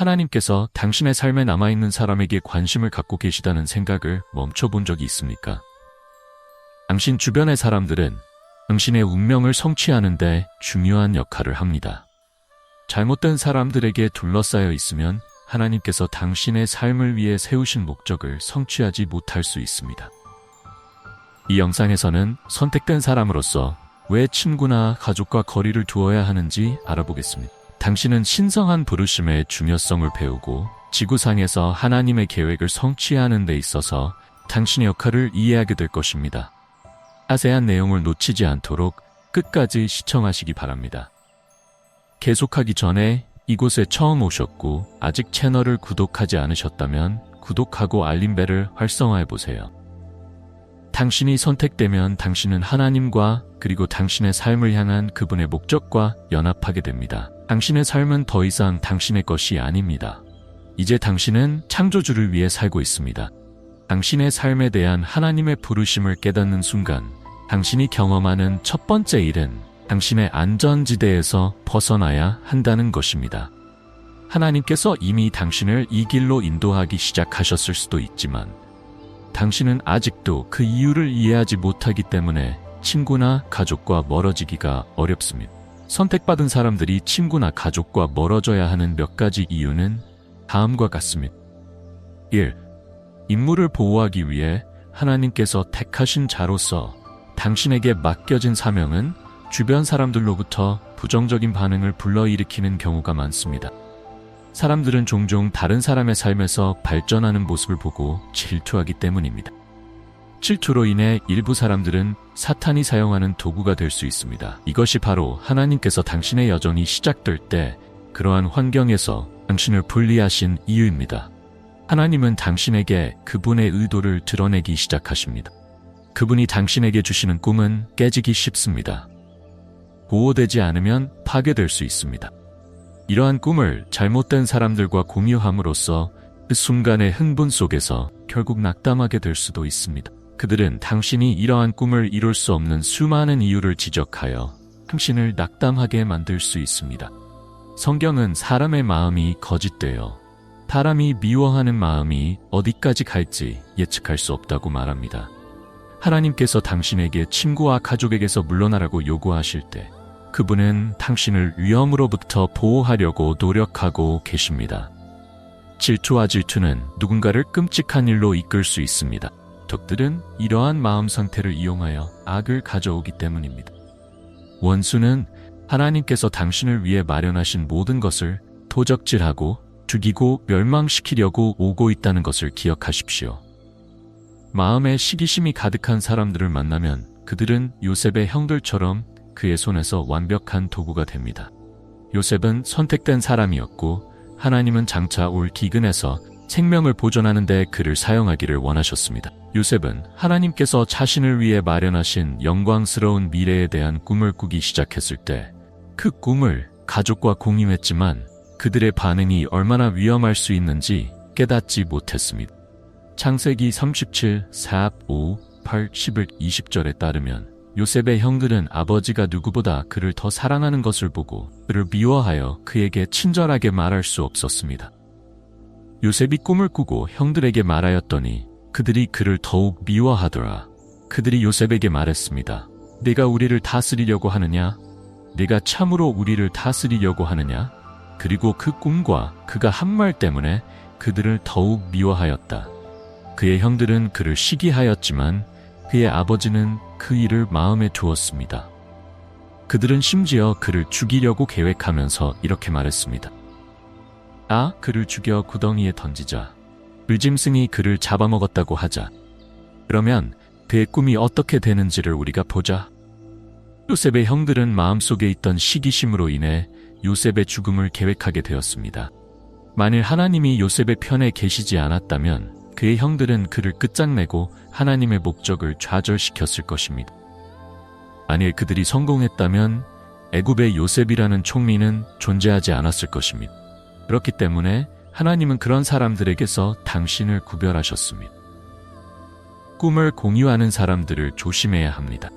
하나님께서 당신의 삶에 남아있는 사람에게 관심을 갖고 계시다는 생각을 멈춰본 적이 있습니까? 당신 주변의 사람들은 당신의 운명을 성취하는데 중요한 역할을 합니다. 잘못된 사람들에게 둘러싸여 있으면 하나님께서 당신의 삶을 위해 세우신 목적을 성취하지 못할 수 있습니다. 이 영상에서는 선택된 사람으로서 왜 친구나 가족과 거리를 두어야 하는지 알아보겠습니다. 당신은 신성한 부르심의 중요성을 배우고 지구상에서 하나님의 계획을 성취하는 데 있어서 당신의 역할을 이해하게 될 것입니다. 자세한 내용을 놓치지 않도록 끝까지 시청하시기 바랍니다. 계속하기 전에 이곳에 처음 오셨고 아직 채널을 구독하지 않으셨다면 구독하고 알림벨을 활성화해 보세요. 당신이 선택되면 당신은 하나님과 그리고 당신의 삶을 향한 그분의 목적과 연합하게 됩니다. 당신의 삶은 더 이상 당신의 것이 아닙니다. 이제 당신은 창조주를 위해 살고 있습니다. 당신의 삶에 대한 하나님의 부르심을 깨닫는 순간 당신이 경험하는 첫 번째 일은 당신의 안전지대에서 벗어나야 한다는 것입니다. 하나님께서 이미 당신을 이 길로 인도하기 시작하셨을 수도 있지만 당신은 아직도 그 이유를 이해하지 못하기 때문에 친구나 가족과 멀어지기가 어렵습니다. 선택받은 사람들이 친구나 가족과 멀어져야 하는 몇 가지 이유는 다음과 같습니다. 1. 임무를 보호하기 위해 하나님께서 택하신 자로서 당신에게 맡겨진 사명은 주변 사람들로부터 부정적인 반응을 불러일으키는 경우가 많습니다. 사람들은 종종 다른 사람의 삶에서 발전하는 모습을 보고 질투하기 때문입니다. 질투로 인해 일부 사람들은 사탄이 사용하는 도구가 될 수 있습니다. 이것이 바로 하나님께서 당신의 여정이 시작될 때 그러한 환경에서 당신을 분리하신 이유입니다. 하나님은 당신에게 그분의 의도를 드러내기 시작하십니다. 그분이 당신에게 주시는 꿈은 깨지기 쉽습니다. 보호되지 않으면 파괴될 수 있습니다. 이러한 꿈을 잘못된 사람들과 공유함으로써 그 순간의 흥분 속에서 결국 낙담하게 될 수도 있습니다. 그들은 당신이 이러한 꿈을 이룰 수 없는 수많은 이유를 지적하여 당신을 낙담하게 만들 수 있습니다. 성경은 사람의 마음이 거짓되어 사람이 미워하는 마음이 어디까지 갈지 예측할 수 없다고 말합니다. 하나님께서 당신에게 친구와 가족에게서 물러나라고 요구하실 때 그분은 당신을 위험으로부터 보호하려고 노력하고 계십니다. 질투와 질투는 누군가를 끔찍한 일로 이끌 수 있습니다. 적들은 이러한 마음 상태를 이용하여 악을 가져오기 때문입니다. 원수는 하나님께서 당신을 위해 마련하신 모든 것을 도적질하고 죽이고 멸망시키려고 오고 있다는 것을 기억하십시오. 마음에 시기심이 가득한 사람들을 만나면 그들은 요셉의 형들처럼 그의 손에서 완벽한 도구가 됩니다. 요셉은 선택된 사람이었고 하나님은 장차 올 기근에서 생명을 보존하는 데 그를 사용하기를 원하셨습니다. 요셉은 하나님께서 자신을 위해 마련하신 영광스러운 미래에 대한 꿈을 꾸기 시작했을 때 그 꿈을 가족과 공유했지만 그들의 반응이 얼마나 위험할 수 있는지 깨닫지 못했습니다. 창세기 37, 4, 5, 8, 11, 20절에 따르면 요셉의 형들은 아버지가 누구보다 그를 더 사랑하는 것을 보고 그를 미워하여 그에게 친절하게 말할 수 없었습니다. 요셉이 꿈을 꾸고 형들에게 말하였더니 그들이 그를 더욱 미워하더라. 그들이 요셉에게 말했습니다. 네가 우리를 다스리려고 하느냐? 네가 참으로 우리를 다스리려고 하느냐? 그리고 그 꿈과 그가 한 말 때문에 그들을 더욱 미워하였다. 그의 형들은 그를 시기하였지만 그의 아버지는 그 일을 마음에 두었습니다. 그들은 심지어 그를 죽이려고 계획하면서 이렇게 말했습니다. 아, 그를 죽여 구덩이에 던지자. 불짐승이 그를 잡아먹었다고 하자. 그러면 그의 꿈이 어떻게 되는지를 우리가 보자. 요셉의 형들은 마음속에 있던 시기심으로 인해 요셉의 죽음을 계획하게 되었습니다. 만일 하나님이 요셉의 편에 계시지 않았다면 그의 형들은 그를 끝장내고 하나님의 목적을 좌절시켰을 것입니다. 만일 그들이 성공했다면 애굽의 요셉이라는 총리는 존재하지 않았을 것입니다. 그렇기 때문에 하나님은 그런 사람들에게서 당신을 구별하셨습니다. 꿈을 공유하는 사람들을 조심해야 합니다.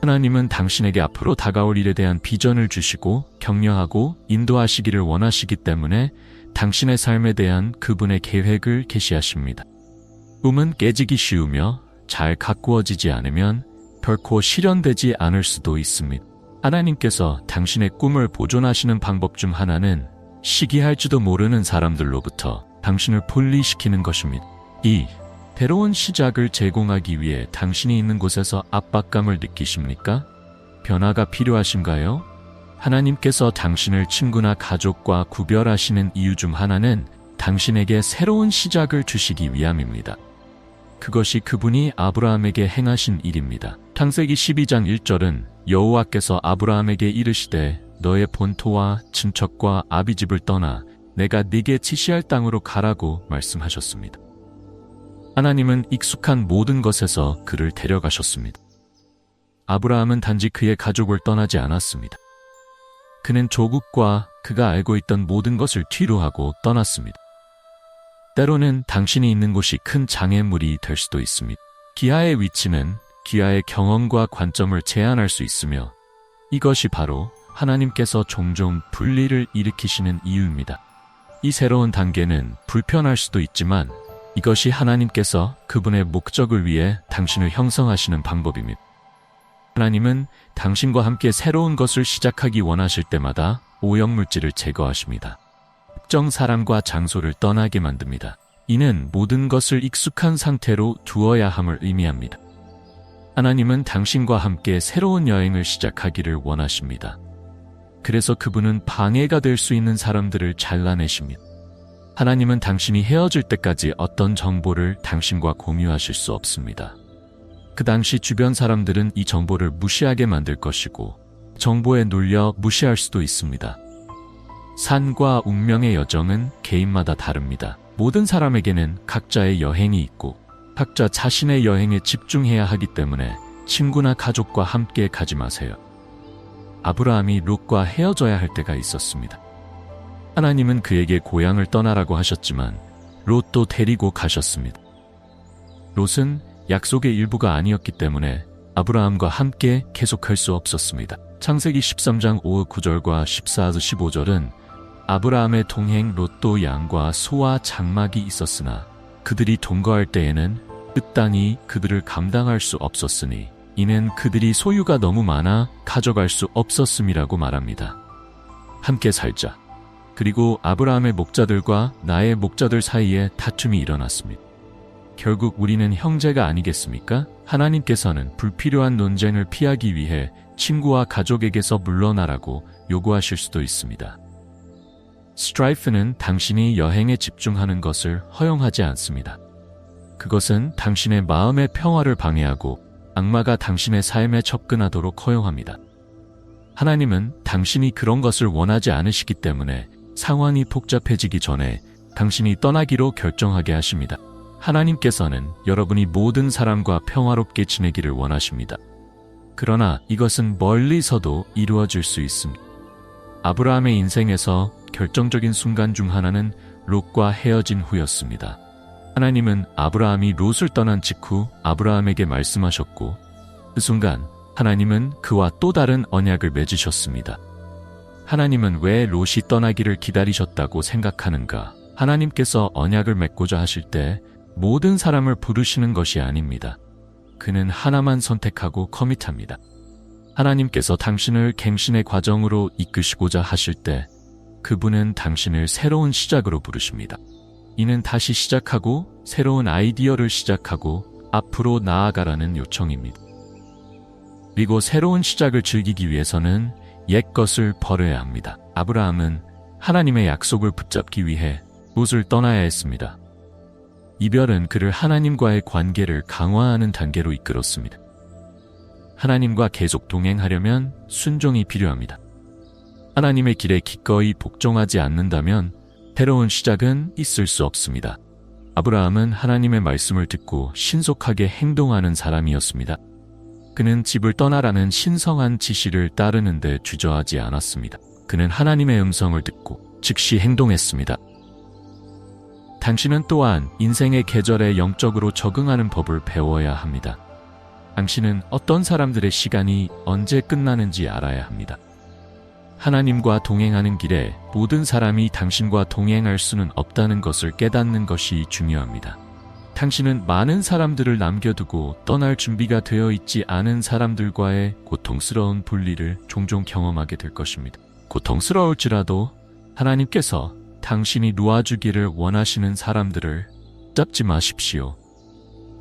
하나님은 당신에게 앞으로 다가올 일에 대한 비전을 주시고 격려하고 인도하시기를 원하시기 때문에 당신의 삶에 대한 그분의 계획을 게시하십니다. 꿈은 깨지기 쉬우며 잘 가꾸어지지 않으면 결코 실현되지 않을 수도 있습니다. 하나님께서 당신의 꿈을 보존하시는 방법 중 하나는 시기할지도 모르는 사람들로부터 당신을 분리시키는 것입니다. 2. 새로운 시작을 제공하기 위해 당신이 있는 곳에서 압박감을 느끼십니까? 변화가 필요하신가요? 하나님께서 당신을 친구나 가족과 구별하시는 이유 중 하나는 당신에게 새로운 시작을 주시기 위함입니다. 그것이 그분이 아브라함에게 행하신 일입니다. 창세기 12장 1절은 여호와께서 아브라함에게 이르시되 너의 본토와 친척과 아비집을 떠나 내가 네게 지시할 땅으로 가라고 말씀하셨습니다. 하나님은 익숙한 모든 것에서 그를 데려가셨습니다. 아브라함은 단지 그의 가족을 떠나지 않았습니다. 그는 조국과 그가 알고 있던 모든 것을 뒤로 하고 떠났습니다. 때로는 당신이 있는 곳이 큰 장애물이 될 수도 있습니다. 기아의 위치는 기아의 경험과 관점을 제한할 수 있으며 이것이 바로 하나님께서 종종 분리를 일으키시는 이유입니다. 이 새로운 단계는 불편할 수도 있지만 이것이 하나님께서 그분의 목적을 위해 당신을 형성하시는 방법입니다. 하나님은 당신과 함께 새로운 것을 시작하기 원하실 때마다 오염물질을 제거하십니다. 특정 사람과 장소를 떠나게 만듭니다. 이는 모든 것을 익숙한 상태로 두어야 함을 의미합니다. 하나님은 당신과 함께 새로운 여행을 시작하기를 원하십니다. 그래서 그분은 방해가 될 수 있는 사람들을 잘라내십니다. 하나님은 당신이 헤어질 때까지 어떤 정보를 당신과 공유하실 수 없습니다. 그 당시 주변 사람들은 이 정보를 무시하게 만들 것이고 정보에 눌려 무시할 수도 있습니다. 산과 운명의 여정은 개인마다 다릅니다. 모든 사람에게는 각자의 여행이 있고 각자 자신의 여행에 집중해야 하기 때문에 친구나 가족과 함께 가지 마세요. 아브라함이 롯과 헤어져야 할 때가 있었습니다. 하나님은 그에게 고향을 떠나라고 하셨지만 롯도 데리고 가셨습니다. 롯은 약속의 일부가 아니었기 때문에 아브라함과 함께 계속할 수 없었습니다. 창세기 13장 5, 9절과 14, 15절은 아브라함의 동행 롯도 양과 소와 장막이 있었으나 그들이 동거할 때에는 끝 땅이 그들을 감당할 수 없었으니 이는 그들이 소유가 너무 많아 가져갈 수 없었음이라고 말합니다. 함께 살자. 그리고 아브라함의 목자들과 나의 목자들 사이에 다툼이 일어났습니다. 결국 우리는 형제가 아니겠습니까? 하나님께서는 불필요한 논쟁을 피하기 위해 친구와 가족에게서 물러나라고 요구하실 수도 있습니다. 스트라이프는 당신이 여행에 집중하는 것을 허용하지 않습니다. 그것은 당신의 마음의 평화를 방해하고 악마가 당신의 삶에 접근하도록 허용합니다. 하나님은 당신이 그런 것을 원하지 않으시기 때문에 상황이 복잡해지기 전에 당신이 떠나기로 결정하게 하십니다. 하나님께서는 여러분이 모든 사람과 평화롭게 지내기를 원하십니다. 그러나 이것은 멀리서도 이루어질 수 있습니다. 아브라함의 인생에서 결정적인 순간 중 하나는 롯과 헤어진 후였습니다. 하나님은 아브라함이 롯을 떠난 직후 아브라함에게 말씀하셨고 그 순간 하나님은 그와 또 다른 언약을 맺으셨습니다. 하나님은 왜 롯이 떠나기를 기다리셨다고 생각하는가? 하나님께서 언약을 맺고자 하실 때 모든 사람을 부르시는 것이 아닙니다. 그는 하나만 선택하고 커밋합니다. 하나님께서 당신을 갱신의 과정으로 이끄시고자 하실 때 그분은 당신을 새로운 시작으로 부르십니다. 이는 다시 시작하고 새로운 아이디어를 시작하고 앞으로 나아가라는 요청입니다. 그리고 새로운 시작을 즐기기 위해서는 옛 것을 버려야 합니다. 아브라함은 하나님의 약속을 붙잡기 위해 롯을 떠나야 했습니다. 이별은 그를 하나님과의 관계를 강화하는 단계로 이끌었습니다. 하나님과 계속 동행하려면 순종이 필요합니다. 하나님의 길에 기꺼이 복종하지 않는다면 새로운 시작은 있을 수 없습니다. 아브라함은 하나님의 말씀을 듣고 신속하게 행동하는 사람이었습니다. 그는 집을 떠나라는 신성한 지시를 따르는데 주저하지 않았습니다. 그는 하나님의 음성을 듣고 즉시 행동했습니다. 당신은 또한 인생의 계절에 영적으로 적응하는 법을 배워야 합니다. 당신은 어떤 사람들의 시간이 언제 끝나는지 알아야 합니다. 하나님과 동행하는 길에 모든 사람이 당신과 동행할 수는 없다는 것을 깨닫는 것이 중요합니다. 당신은 많은 사람들을 남겨두고 떠날 준비가 되어 있지 않은 사람들과의 고통스러운 분리를 종종 경험하게 될 것입니다. 고통스러울지라도 하나님께서 당신이 놓아주기를 원하시는 사람들을 잡지 마십시오.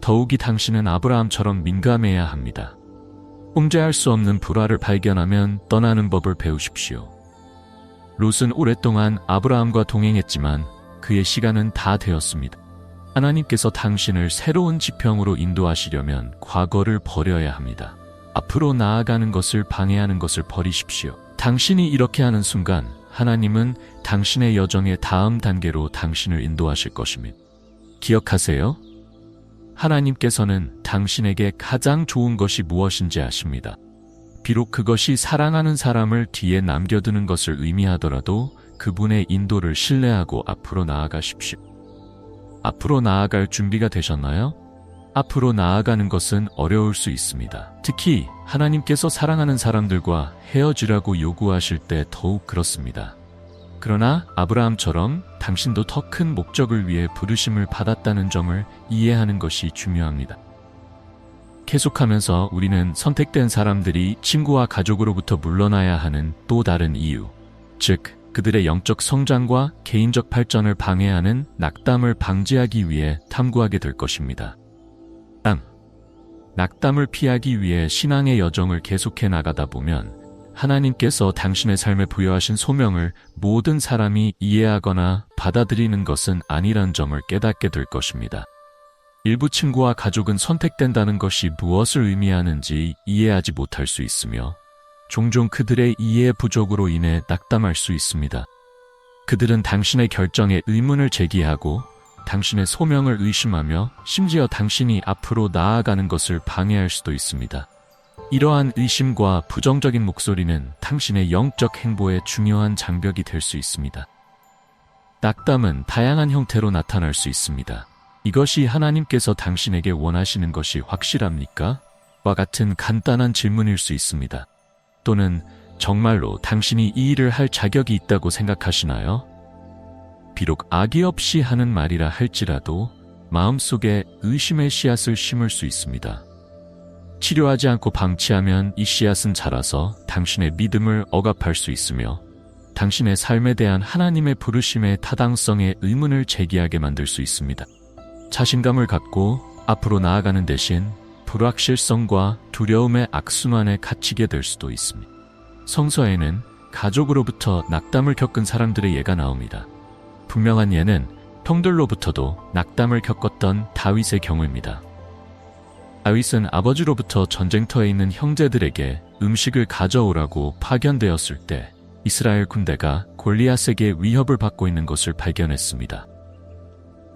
더욱이 당신은 아브라함처럼 민감해야 합니다. 통제할 수 없는 불화를 발견하면 떠나는 법을 배우십시오. 롯은 오랫동안 아브라함과 동행했지만 그의 시간은 다 되었습니다. 하나님께서 당신을 새로운 지평으로 인도하시려면 과거를 버려야 합니다. 앞으로 나아가는 것을 방해하는 것을 버리십시오. 당신이 이렇게 하는 순간 하나님은 당신의 여정의 다음 단계로 당신을 인도하실 것입니다. 기억하세요. 하나님께서는 당신에게 가장 좋은 것이 무엇인지 아십니다. 비록 그것이 사랑하는 사람을 뒤에 남겨두는 것을 의미하더라도 그분의 인도를 신뢰하고 앞으로 나아가십시오. 앞으로 나아갈 준비가 되셨나요? 앞으로 나아가는 것은 어려울 수 있습니다. 특히 하나님께서 사랑하는 사람들과 헤어지라고 요구하실 때 더욱 그렇습니다. 그러나 아브라함처럼 당신도 더 큰 목적을 위해 부르심을 받았다는 점을 이해하는 것이 중요합니다. 계속하면서 우리는 선택된 사람들이 친구와 가족으로부터 물러나야 하는 또 다른 이유, 즉, 그들의 영적 성장과 개인적 발전을 방해하는 낙담을 방지하기 위해 탐구하게 될 것입니다. 땅. 낙담을 피하기 위해 신앙의 여정을 계속해 나가다 보면 하나님께서 당신의 삶에 부여하신 소명을 모든 사람이 이해하거나 받아들이는 것은 아니란 점을 깨닫게 될 것입니다. 일부 친구와 가족은 선택된다는 것이 무엇을 의미하는지 이해하지 못할 수 있으며 종종 그들의 이해 부족으로 인해 낙담할 수 있습니다. 그들은 당신의 결정에 의문을 제기하고 당신의 소명을 의심하며 심지어 당신이 앞으로 나아가는 것을 방해할 수도 있습니다. 이러한 의심과 부정적인 목소리는 당신의 영적 행보에 중요한 장벽이 될 수 있습니다. 낙담은 다양한 형태로 나타날 수 있습니다. 이것이 하나님께서 당신에게 원하시는 것이 확실합니까? 와 같은 간단한 질문일 수 있습니다. 또는 정말로 당신이 이 일을 할 자격이 있다고 생각하시나요? 비록 악의 없이 하는 말이라 할지라도 마음속에 의심의 씨앗을 심을 수 있습니다. 치료하지 않고 방치하면 이 씨앗은 자라서 당신의 믿음을 억압할 수 있으며 당신의 삶에 대한 하나님의 부르심의 타당성에 의문을 제기하게 만들 수 있습니다. 자신감을 갖고 앞으로 나아가는 대신 불확실성과 두려움의 악순환에 갇히게 될 수도 있습니다. 성서에는 가족으로부터 낙담을 겪은 사람들의 예가 나옵니다. 분명한 예는 형들로부터도 낙담을 겪었던 다윗의 경우입니다. 다윗은 아버지로부터 전쟁터에 있는 형제들에게 음식을 가져오라고 파견되었을 때 이스라엘 군대가 골리앗에게 위협을 받고 있는 것을 발견했습니다.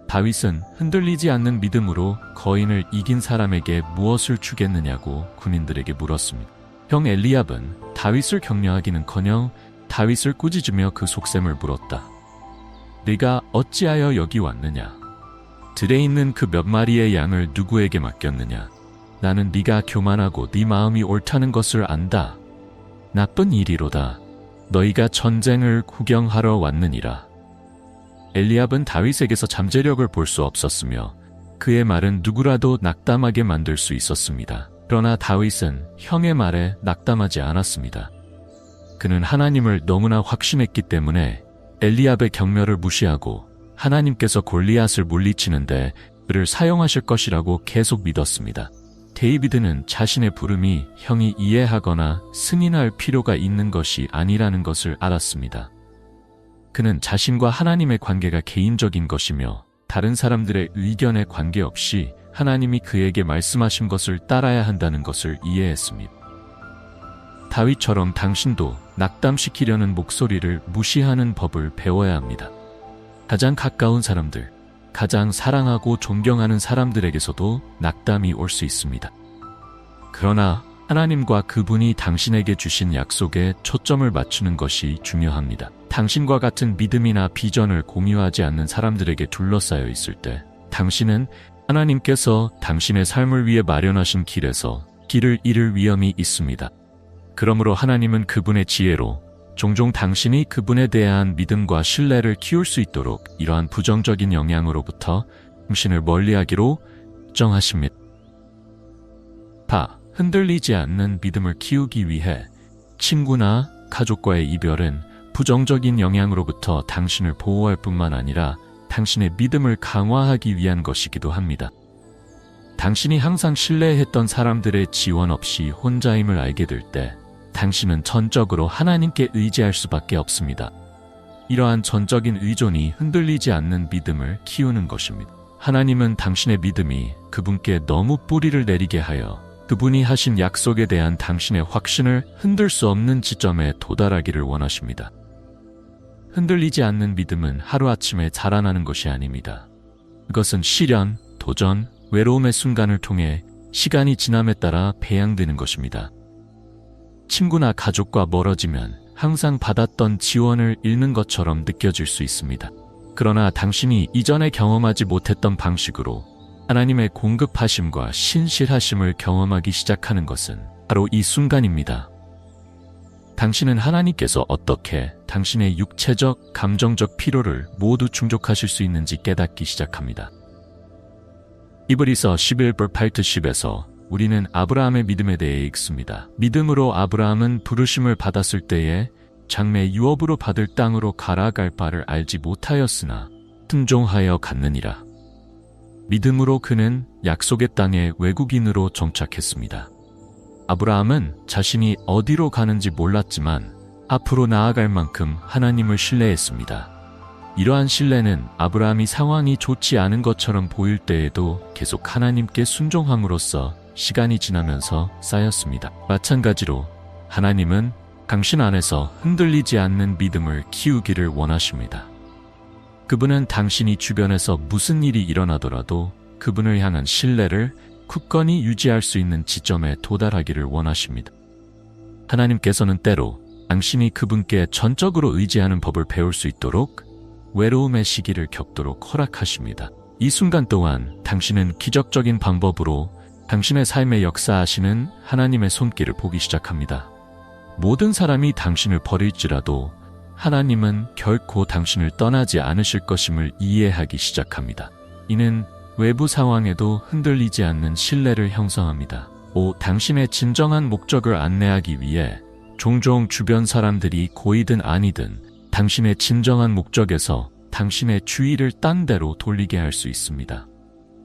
다윗은 흔들리지 않는 믿음으로 거인을 이긴 사람에게 무엇을 주겠느냐고 군인들에게 물었습니다. 형 엘리압은 다윗을 격려하기는커녕 다윗을 꾸짖으며 그 속셈을 물었다. 네가 어찌하여 여기 왔느냐? 들에 있는 그 몇 마리의 양을 누구에게 맡겼느냐? 나는 네가 교만하고 네 마음이 옳다는 것을 안다. 나쁜 일이로다. 너희가 전쟁을 구경하러 왔느니라. 엘리압은 다윗에게서 잠재력을 볼 수 없었으며 그의 말은 누구라도 낙담하게 만들 수 있었습니다. 그러나 다윗은 형의 말에 낙담하지 않았습니다. 그는 하나님을 너무나 확신했기 때문에 엘리압의 격려를 무시하고 하나님께서 골리앗을 물리치는데 그를 사용하실 것이라고 계속 믿었습니다. 데이비드는 자신의 부름이 형이 이해하거나 승인할 필요가 있는 것이 아니라는 것을 알았습니다. 그는 자신과 하나님의 관계가 개인적인 것이며 다른 사람들의 의견에 관계없이 하나님이 그에게 말씀하신 것을 따라야 한다는 것을 이해했습니다. 다윗처럼 당신도 낙담시키려는 목소리를 무시하는 법을 배워야 합니다. 가장 가까운 사람들, 가장 사랑하고 존경하는 사람들에게서도 낙담이 올 수 있습니다. 그러나 하나님과 그분이 당신에게 주신 약속에 초점을 맞추는 것이 중요합니다. 당신과 같은 믿음이나 비전을 공유하지 않는 사람들에게 둘러싸여 있을 때 당신은 하나님께서 당신의 삶을 위해 마련하신 길에서 길을 잃을 위험이 있습니다. 그러므로 하나님은 그분의 지혜로 종종 당신이 그분에 대한 믿음과 신뢰를 키울 수 있도록 이러한 부정적인 영향으로부터 당신을 멀리하기로 정하십니다. 파, 흔들리지 않는 믿음을 키우기 위해 친구나 가족과의 이별은 부정적인 영향으로부터 당신을 보호할 뿐만 아니라 당신의 믿음을 강화하기 위한 것이기도 합니다. 당신이 항상 신뢰했던 사람들의 지원 없이 혼자임을 알게 될 때 당신은 전적으로 하나님께 의지할 수밖에 없습니다. 이러한 전적인 의존이 흔들리지 않는 믿음을 키우는 것입니다. 하나님은 당신의 믿음이 그분께 너무 뿌리를 내리게 하여 그분이 하신 약속에 대한 당신의 확신을 흔들 수 없는 지점에 도달하기를 원하십니다. 흔들리지 않는 믿음은 하루아침에 자라나는 것이 아닙니다. 그것은 시련, 도전, 외로움의 순간을 통해 시간이 지남에 따라 배양되는 것입니다. 친구나 가족과 멀어지면 항상 받았던 지원을 잃는 것처럼 느껴질 수 있습니다. 그러나 당신이 이전에 경험하지 못했던 방식으로 하나님의 공급하심과 신실하심을 경험하기 시작하는 것은 바로 이 순간입니다. 당신은 하나님께서 어떻게 당신의 육체적, 감정적 필요를 모두 충족하실 수 있는지 깨닫기 시작합니다. 이브리서 11벌 8트 10에서 우리는 아브라함의 믿음에 대해 읽습니다. 믿음으로 아브라함은 부르심을 받았을 때에 장래 유업으로 받을 땅으로 가라갈 바를 알지 못하였으나 순종하여 갔느니라. 믿음으로 그는 약속의 땅에 외국인으로 정착했습니다. 아브라함은 자신이 어디로 가는지 몰랐지만 앞으로 나아갈 만큼 하나님을 신뢰했습니다. 이러한 신뢰는 아브라함이 상황이 좋지 않은 것처럼 보일 때에도 계속 하나님께 순종함으로써 시간이 지나면서 쌓였습니다. 마찬가지로 하나님은 당신 안에서 흔들리지 않는 믿음을 키우기를 원하십니다. 그분은 당신이 주변에서 무슨 일이 일어나더라도 그분을 향한 신뢰를 굳건히 유지할 수 있는 지점에 도달하기를 원하십니다. 하나님께서는 때로 당신이 그분께 전적으로 의지하는 법을 배울 수 있도록 외로움의 시기를 겪도록 허락하십니다. 이 순간 동안 당신은 기적적인 방법으로 당신의 삶에 역사하시는 하나님의 손길을 보기 시작합니다. 모든 사람이 당신을 버릴지라도 하나님은 결코 당신을 떠나지 않으실 것임을 이해하기 시작합니다. 이는 외부 상황에도 흔들리지 않는 신뢰를 형성합니다. 오, 당신의 진정한 목적을 안내하기 위해 종종 주변 사람들이 고이든 아니든 당신의 진정한 목적에서 당신의 주의를 딴 데로 돌리게 할 수 있습니다.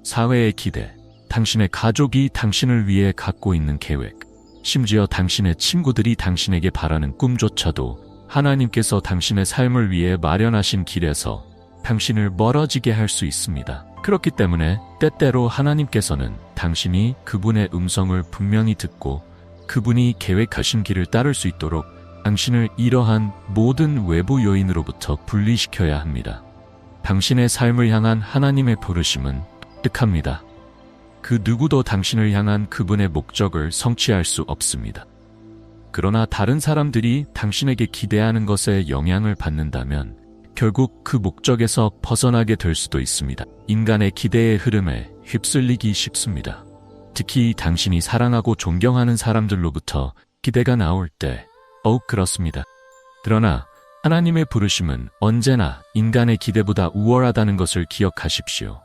사회의 기대, 당신의 가족이 당신을 위해 갖고 있는 계획, 심지어 당신의 친구들이 당신에게 바라는 꿈조차도 하나님께서 당신의 삶을 위해 마련하신 길에서 당신을 멀어지게 할 수 있습니다. 그렇기 때문에 때때로 하나님께서는 당신이 그분의 음성을 분명히 듣고 그분이 계획하신 길을 따를 수 있도록 당신을 이러한 모든 외부 요인으로부터 분리시켜야 합니다. 당신의 삶을 향한 하나님의 부르심은 뜻합니다. 그 누구도 당신을 향한 그분의 목적을 성취할 수 없습니다. 그러나 다른 사람들이 당신에게 기대하는 것에 영향을 받는다면 결국 그 목적에서 벗어나게 될 수도 있습니다. 인간의 기대의 흐름에 휩쓸리기 쉽습니다. 특히 당신이 사랑하고 존경하는 사람들로부터 기대가 나올 때 더욱 그렇습니다. 그러나 하나님의 부르심은 언제나 인간의 기대보다 우월하다는 것을 기억하십시오.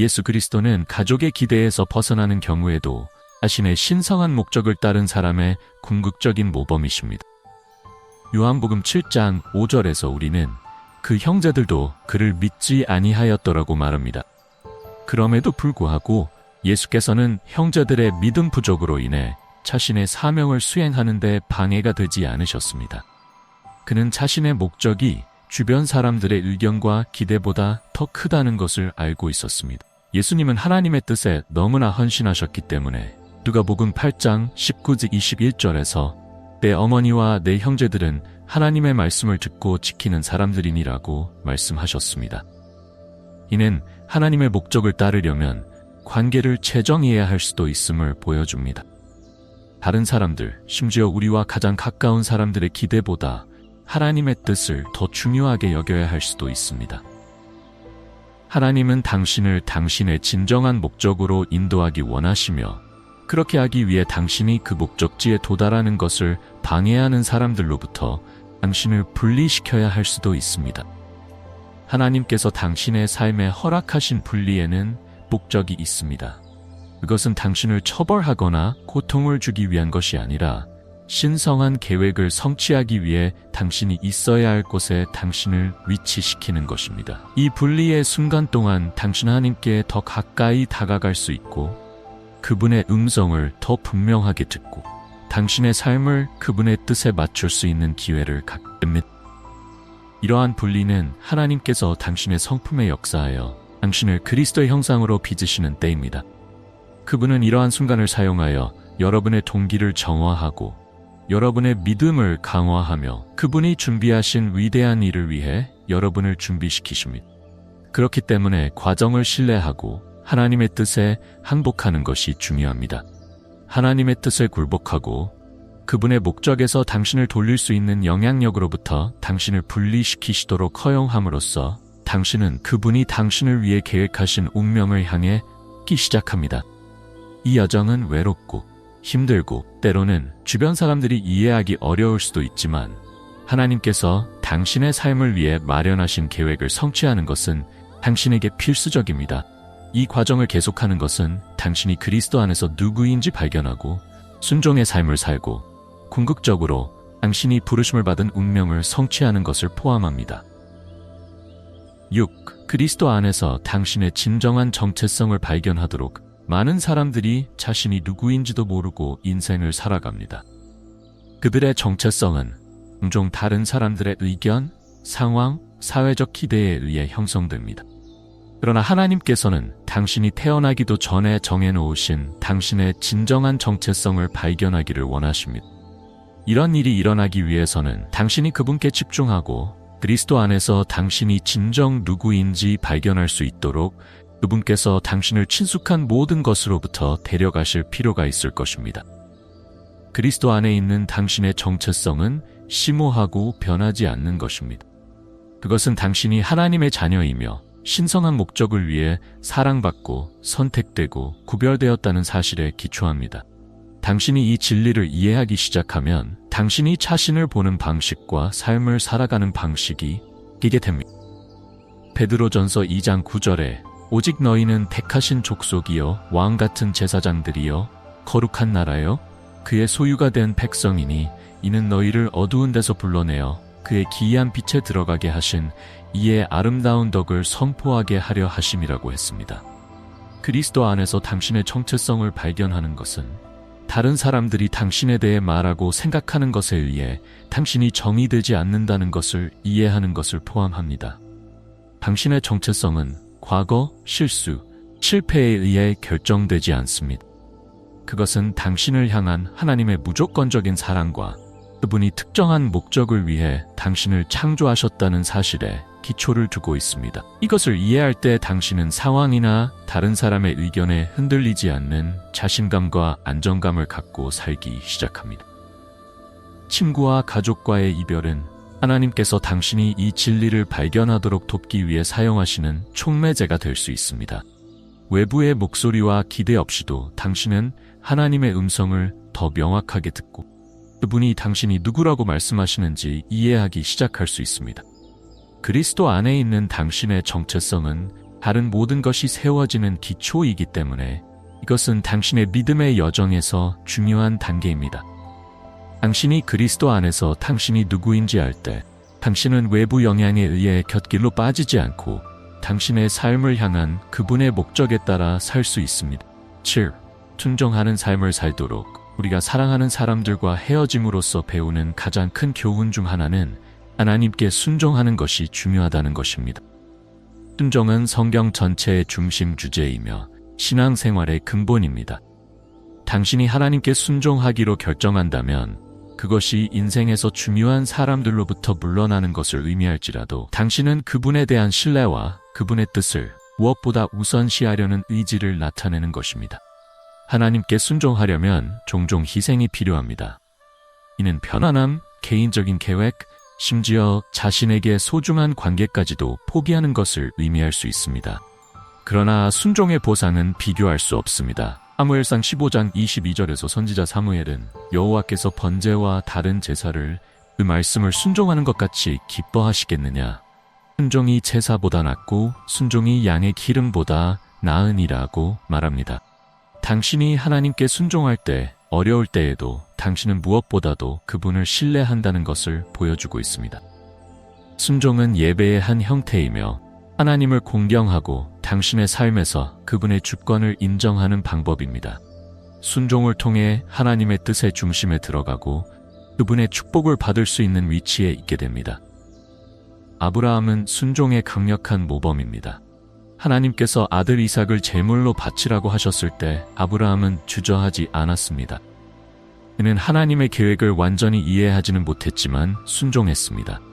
예수 그리스도는 가족의 기대에서 벗어나는 경우에도 자신의 신성한 목적을 따른 사람의 궁극적인 모범이십니다. 요한복음 7장 5절에서 우리는 그 형제들도 그를 믿지 아니하였더라고 말합니다. 그럼에도 불구하고 예수께서는 형제들의 믿음 부족으로 인해 자신의 사명을 수행하는데 방해가 되지 않으셨습니다. 그는 자신의 목적이 주변 사람들의 의견과 기대보다 더 크다는 것을 알고 있었습니다. 예수님은 하나님의 뜻에 너무나 헌신하셨기 때문에 누가복음 8장 19절 21절에서 내 어머니와 내 형제들은 하나님의 말씀을 듣고 지키는 사람들이니라고 말씀하셨습니다. 이는 하나님의 목적을 따르려면 관계를 재정해야 할 수도 있음을 보여줍니다. 다른 사람들, 심지어 우리와 가장 가까운 사람들의 기대보다 하나님의 뜻을 더 중요하게 여겨야 할 수도 있습니다. 하나님은 당신을 당신의 진정한 목적으로 인도하기 원하시며 그렇게 하기 위해 당신이 그 목적지에 도달하는 것을 방해하는 사람들로부터 당신을 분리시켜야 할 수도 있습니다. 하나님께서 당신의 삶에 허락하신 분리에는 목적이 있습니다. 그것은 당신을 처벌하거나 고통을 주기 위한 것이 아니라 신성한 계획을 성취하기 위해 당신이 있어야 할 곳에 당신을 위치시키는 것입니다. 이 분리의 순간 동안 당신 하나님께 더 가까이 다가갈 수 있고 그분의 음성을 더 분명하게 듣고 당신의 삶을 그분의 뜻에 맞출 수 있는 기회를 갖게 됩니다. 이러한 분리는 하나님께서 당신의 성품에 역사하여 당신을 그리스도의 형상으로 빚으시는 때입니다. 그분은 이러한 순간을 사용하여 여러분의 동기를 정화하고 여러분의 믿음을 강화하며 그분이 준비하신 위대한 일을 위해 여러분을 준비시키십니다. 그렇기 때문에 과정을 신뢰하고 하나님의 뜻에 항복하는 것이 중요합니다. 하나님의 뜻에 굴복하고 그분의 목적에서 당신을 돌릴 수 있는 영향력으로부터 당신을 분리시키시도록 허용함으로써 당신은 그분이 당신을 위해 계획하신 운명을 향해 끼 시작합니다. 이 여정은 외롭고 힘들고 때로는 주변 사람들이 이해하기 어려울 수도 있지만 하나님께서 당신의 삶을 위해 마련하신 계획을 성취하는 것은 당신에게 필수적입니다. 이 과정을 계속하는 것은 당신이 그리스도 안에서 누구인지 발견하고 순종의 삶을 살고 궁극적으로 당신이 부르심을 받은 운명을 성취하는 것을 포함합니다. 6. 그리스도 안에서 당신의 진정한 정체성을 발견하도록 많은 사람들이 자신이 누구인지도 모르고 인생을 살아갑니다. 그들의 정체성은 종종 다른 사람들의 의견, 상황, 사회적 기대에 의해 형성됩니다. 그러나 하나님께서는 당신이 태어나기도 전에 정해놓으신 당신의 진정한 정체성을 발견하기를 원하십니다. 이런 일이 일어나기 위해서는 당신이 그분께 집중하고 그리스도 안에서 당신이 진정 누구인지 발견할 수 있도록 그분께서 당신을 친숙한 모든 것으로부터 데려가실 필요가 있을 것입니다. 그리스도 안에 있는 당신의 정체성은 심오하고 변하지 않는 것입니다. 그것은 당신이 하나님의 자녀이며 신성한 목적을 위해 사랑받고 선택되고 구별되었다는 사실에 기초합니다. 당신이 이 진리를 이해하기 시작하면 당신이 자신을 보는 방식과 삶을 살아가는 방식이 끼게 됩니다. 베드로전서 2장 9절에 오직 너희는 택하신 족속이요 왕 같은 제사장들이요 거룩한 나라요 그의 소유가 된 백성이니 이는 너희를 어두운 데서 불러내어 그의 기이한 빛에 들어가게 하신 이의 아름다운 덕을 선포하게 하려 하심이라고 했습니다. 그리스도 안에서 당신의 정체성을 발견하는 것은 다른 사람들이 당신에 대해 말하고 생각하는 것에 의해 당신이 정의되지 않는다는 것을 이해하는 것을 포함합니다. 당신의 정체성은 과거, 실수, 실패에 의해 결정되지 않습니다. 그것은 당신을 향한 하나님의 무조건적인 사랑과 그분이 특정한 목적을 위해 당신을 창조하셨다는 사실에 기초를 두고 있습니다. 이것을 이해할 때 당신은 상황이나 다른 사람의 의견에 흔들리지 않는 자신감과 안정감을 갖고 살기 시작합니다. 친구와 가족과의 이별은 하나님께서 당신이 이 진리를 발견하도록 돕기 위해 사용하시는 촉매제가 될 수 있습니다. 외부의 목소리와 기대 없이도 당신은 하나님의 음성을 더 명확하게 듣고 그분이 당신이 누구라고 말씀하시는지 이해하기 시작할 수 있습니다. 그리스도 안에 있는 당신의 정체성은 다른 모든 것이 세워지는 기초이기 때문에 이것은 당신의 믿음의 여정에서 중요한 단계입니다. 당신이 그리스도 안에서 당신이 누구인지 알 때 당신은 외부 영향에 의해 곁길로 빠지지 않고 당신의 삶을 향한 그분의 목적에 따라 살 수 있습니다. 7. 순종하는 삶을 살도록 우리가 사랑하는 사람들과 헤어짐으로써 배우는 가장 큰 교훈 중 하나는 하나님께 순종하는 것이 중요하다는 것입니다. 순종은 성경 전체의 중심 주제이며 신앙생활의 근본입니다. 당신이 하나님께 순종하기로 결정한다면 그것이 인생에서 중요한 사람들로부터 물러나는 것을 의미할지라도 당신은 그분에 대한 신뢰와 그분의 뜻을 무엇보다 우선시하려는 의지를 나타내는 것입니다. 하나님께 순종하려면 종종 희생이 필요합니다. 이는 편안함, 개인적인 계획, 심지어 자신에게 소중한 관계까지도 포기하는 것을 의미할 수 있습니다. 그러나 순종의 보상은 비교할 수 없습니다. 사무엘상 15장 22절에서 선지자 사무엘은 여호와께서 번제와 다른 제사를 그 말씀을 순종하는 것 같이 기뻐하시겠느냐? 순종이 제사보다 낫고 순종이 양의 기름보다 나으니라고 말합니다. 당신이 하나님께 순종할 때 어려울 때에도 당신은 무엇보다도 그분을 신뢰한다는 것을 보여주고 있습니다. 순종은 예배의 한 형태이며 하나님을 공경하고 당신의 삶에서 그분의 주권을 인정하는 방법입니다. 순종을 통해 하나님의 뜻의 중심에 들어가고 그분의 축복을 받을 수 있는 위치에 있게 됩니다. 아브라함은 순종의 강력한 모범입니다. 하나님께서 아들 이삭을 제물로 바치라고 하셨을 때 아브라함은 주저하지 않았습니다. 그는 하나님의 계획을 완전히 이해하지는 못했지만 순종했습니다.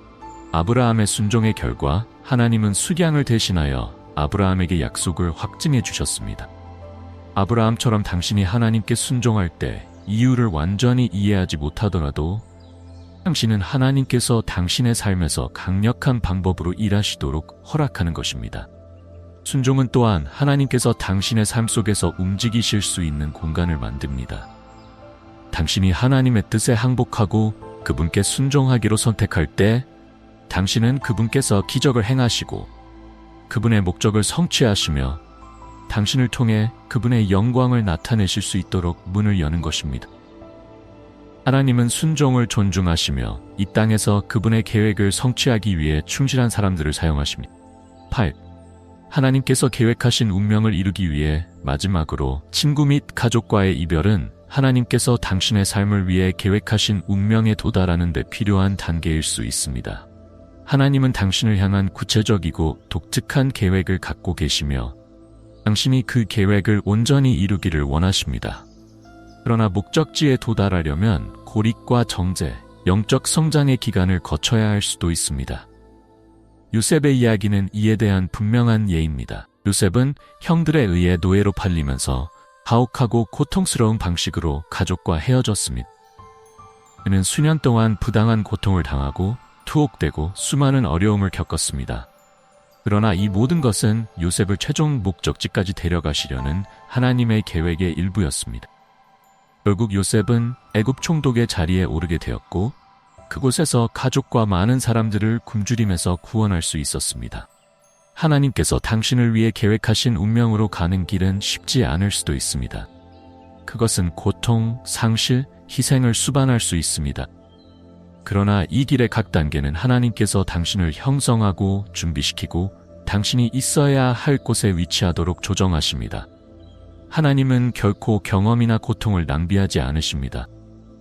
아브라함의 순종의 결과 하나님은 수량을 대신하여 아브라함에게 약속을 확증해 주셨습니다. 아브라함처럼 당신이 하나님께 순종할 때 이유를 완전히 이해하지 못하더라도 당신은 하나님께서 당신의 삶에서 강력한 방법으로 일하시도록 허락하는 것입니다. 순종은 또한 하나님께서 당신의 삶 속에서 움직이실 수 있는 공간을 만듭니다. 당신이 하나님의 뜻에 항복하고 그분께 순종하기로 선택할 때 당신은 그분께서 기적을 행하시고 그분의 목적을 성취하시며 당신을 통해 그분의 영광을 나타내실 수 있도록 문을 여는 것입니다. 하나님은 순종을 존중하시며 이 땅에서 그분의 계획을 성취하기 위해 충실한 사람들을 사용하십니다. 8. 하나님께서 계획하신 운명을 이루기 위해 마지막으로 친구 및 가족과의 이별은 하나님께서 당신의 삶을 위해 계획하신 운명에 도달하는 데 필요한 단계일 수 있습니다. 하나님은 당신을 향한 구체적이고 독특한 계획을 갖고 계시며 당신이 그 계획을 온전히 이루기를 원하십니다. 그러나 목적지에 도달하려면 고립과 정제, 영적 성장의 기간을 거쳐야 할 수도 있습니다. 요셉의 이야기는 이에 대한 분명한 예입니다. 요셉은 형들에 의해 노예로 팔리면서 가혹하고 고통스러운 방식으로 가족과 헤어졌습니다. 그는 수년 동안 부당한 고통을 당하고 투옥되고 수많은 어려움을 겪었습니다. 그러나 이 모든 것은 요셉을 최종 목적지까지 데려가시려는 하나님의 계획의 일부였습니다. 결국 요셉은 애굽 총독의 자리에 오르게 되었고 그곳에서 가족과 많은 사람들을 굶주림에서 구원할 수 있었습니다. 하나님께서 당신을 위해 계획하신 운명으로 가는 길은 쉽지 않을 수도 있습니다. 그것은 고통, 상실, 희생을 수반할 수 있습니다. 그러나 이 길의 각 단계는 하나님께서 당신을 형성하고 준비시키고 당신이 있어야 할 곳에 위치하도록 조정하십니다. 하나님은 결코 경험이나 고통을 낭비하지 않으십니다.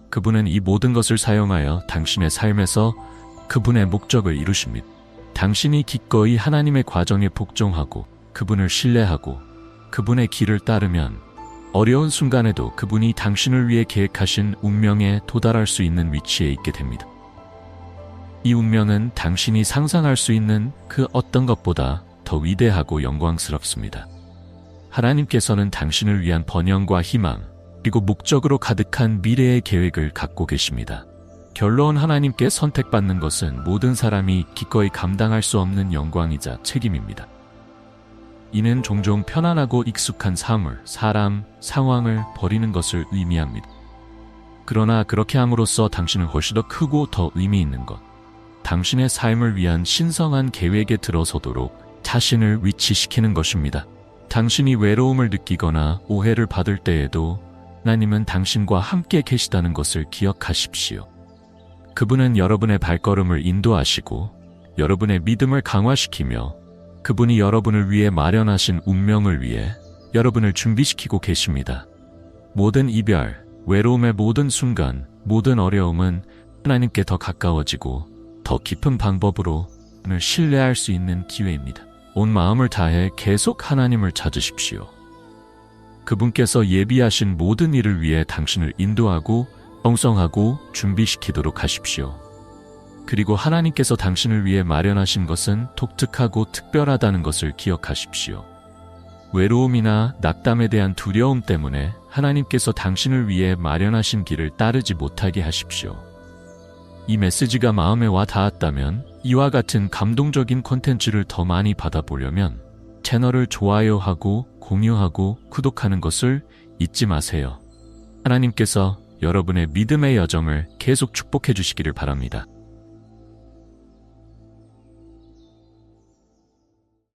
그분은 이 모든 것을 사용하여 당신의 삶에서 그분의 목적을 이루십니다. 당신이 기꺼이 하나님의 과정에 복종하고 그분을 신뢰하고 그분의 길을 따르면 어려운 순간에도 그분이 당신을 위해 계획하신 운명에 도달할 수 있는 위치에 있게 됩니다. 이 운명은 당신이 상상할 수 있는 그 어떤 것보다 더 위대하고 영광스럽습니다. 하나님께서는 당신을 위한 번영과 희망, 그리고 목적으로 가득한 미래의 계획을 갖고 계십니다. 결론 하나님께 선택받는 것은 모든 사람이 기꺼이 감당할 수 없는 영광이자 책임입니다. 이는 종종 편안하고 익숙한 사물, 사람, 상황을 버리는 것을 의미합니다. 그러나 그렇게 함으로써 당신은 훨씬 더 크고 더 의미 있는 것, 당신의 삶을 위한 신성한 계획에 들어서도록 자신을 위치시키는 것입니다. 당신이 외로움을 느끼거나 오해를 받을 때에도 하나님은 당신과 함께 계시다는 것을 기억하십시오. 그분은 여러분의 발걸음을 인도하시고 여러분의 믿음을 강화시키며 그분이 여러분을 위해 마련하신 운명을 위해 여러분을 준비시키고 계십니다. 모든 이별, 외로움의 모든 순간, 모든 어려움은 하나님께 더 가까워지고 더 깊은 방법으로 을 신뢰할 수 있는 기회입니다. 온 마음을 다해 계속 하나님을 찾으십시오. 그분께서 예비하신 모든 일을 위해 당신을 인도하고 형성하고 준비시키도록 하십시오. 그리고 하나님께서 당신을 위해 마련하신 것은 독특하고 특별하다는 것을 기억하십시오. 외로움이나 낙담에 대한 두려움 때문에 하나님께서 당신을 위해 마련하신 길을 따르지 못하게 하십시오. 이 메시지가 마음에 와 닿았다면 이와 같은 감동적인 콘텐츠를 더 많이 받아보려면 채널을 좋아요하고 공유하고 구독하는 것을 잊지 마세요. 하나님께서 여러분의 믿음의 여정을 계속 축복해 주시기를 바랍니다.